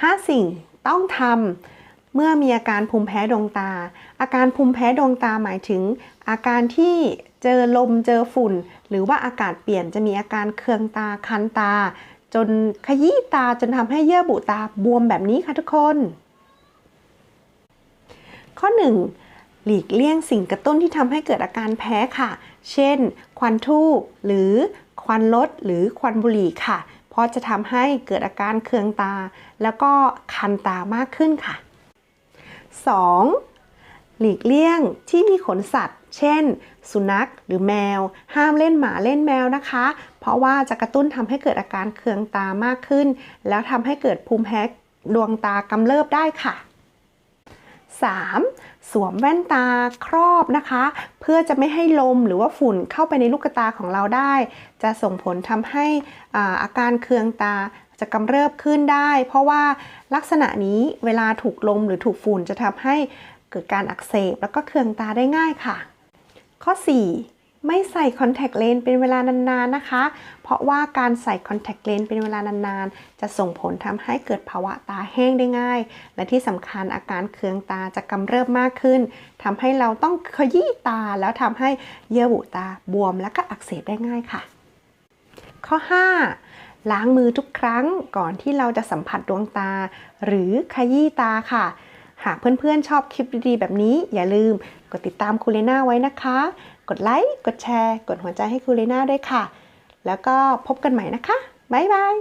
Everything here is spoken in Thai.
5 สิ่งต้องทำเมื่อมีอาการภูมิแพ้ดวงตา อาการภูมิแพ้ดวงตาหมายถึง อาการที่เจอลมเจอฝุ่น หรือว่าอากาศเปลี่ยนจะมีอาการเคืองตาคันตา จนขยี้ตาจนทำให้เยื่อบุตาบวมแบบนี้ค่ะทุกคน ข้อ 1 หลีกเลี่ยงสิ่งกระตุ้นที่ทำให้เกิดอาการแพ้ค่ะ เช่น ควันทูบหรือควันรถหรือควันบุหรี่ค่ะ เพราะจะทำให้เกิดอาการเคืองตา แล้วก็คันตามากขึ้นค่ะ 2. หลีกเลี่ยงที่มีขนสัตว์ เช่น สุนัขหรือแมว ห้ามเล่นหมาเล่นแมวนะคะ เพราะว่าจะกระตุ้นทำให้เกิดอาการเคืองตามากขึ้น แล้วทำให้เกิดภูมิแพ้ดวงตากำเริบได้ค่ะ 3. สวมแว่นตาครอบนะคะ เพื่อจะไม่ให้ลมหรือว่าฝุ่นเข้าไปในลูกตาของเราได้ จะส่งผลทำให้อาอาการเคืองตาจะกำเริบขึ้นได้ เพราะว่าลักษณะนี้เวลาถูกลมหรือถูกฝุ่นจะทำให้เกิดการอักเสบแล้วก็เคืองตาได้ง่ายค่ะ ข้อ 4 ไม่ใส่คอนแทคเลนส์เป็นเวลานานๆนะคะ เพราะว่าการใส่คอนแทคเลนส์เป็นเวลานานๆ จะส่งผลทำให้เกิดภาวะตาแห้งได้ง่าย และที่สำคัญอาการเคืองตาจะกำเริบมากขึ้นทำให้เราต้องขยี้ตาแล้วทำให้เยื่อบุตาบวมและก็อักเสบได้ง่ายค่ะ ข้อ 5 ล้างมือทุกครั้งก่อนที่เราจะสัมผัสดวงตา หรือขยี้ตาค่ะหากเพื่อนๆชอบคลิปดีๆ แบบนี้อย่าลืมกดติดตามคูเลน่าไว้นะคะ กดไลค์ กดแชร์ กดหัวใจให้คูเลน่าด้วยค่ะ แล้วก็พบกันใหม่นะคะ บ๊ายบาย